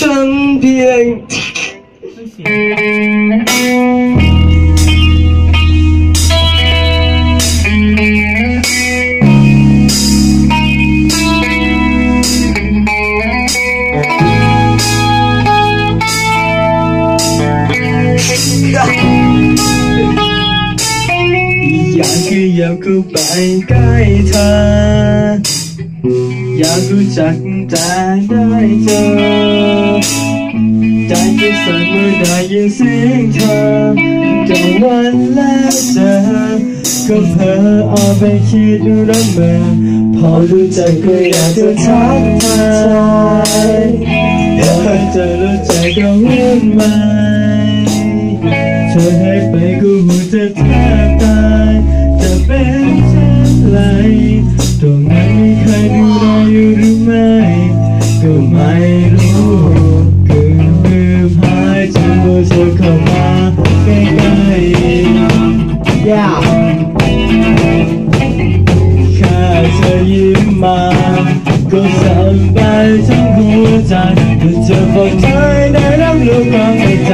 ฉันเพียง อยากคืออยากเข้าไปใกล้เธอ อยากรู้จักแต่ได้เจอใจจะสั่นเมื่อได้ยินเสียงเธอก็วันแล้วเจอก็เพ้อเอาไปคิดรำเมอพอรู้จักก็อยากจะทักทายอยากจะรู้ใจก็วุ่นวายเธอให้ไปก็หัวจะแทบตายจะเป็นเช่นไร อยู่หรือไม่ ก็ไม่รู้คือมือพายจนมือเธอเข้ามาใกล้ๆ yeah. แค่เธอยิ้มมา ก็สบายทั้งหัวใจเมื่อเธอบอกเธอได้รับรู้ความในใจ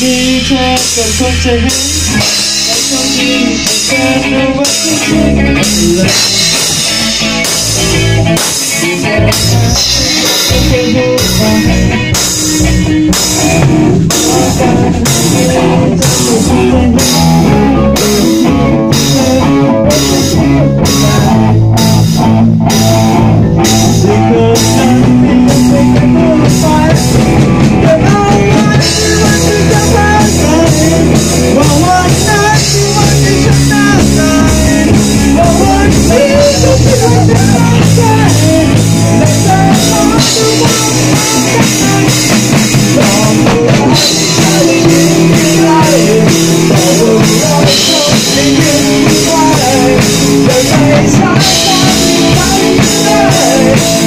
be trapped and put your hands. That's what you said, no,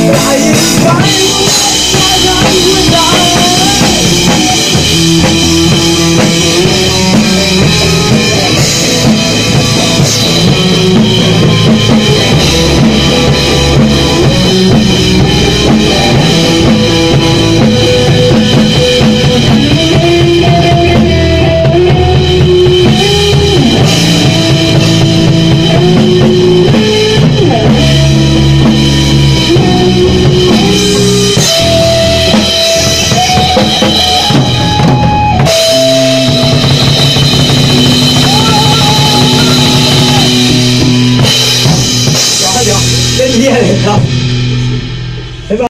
I am fine.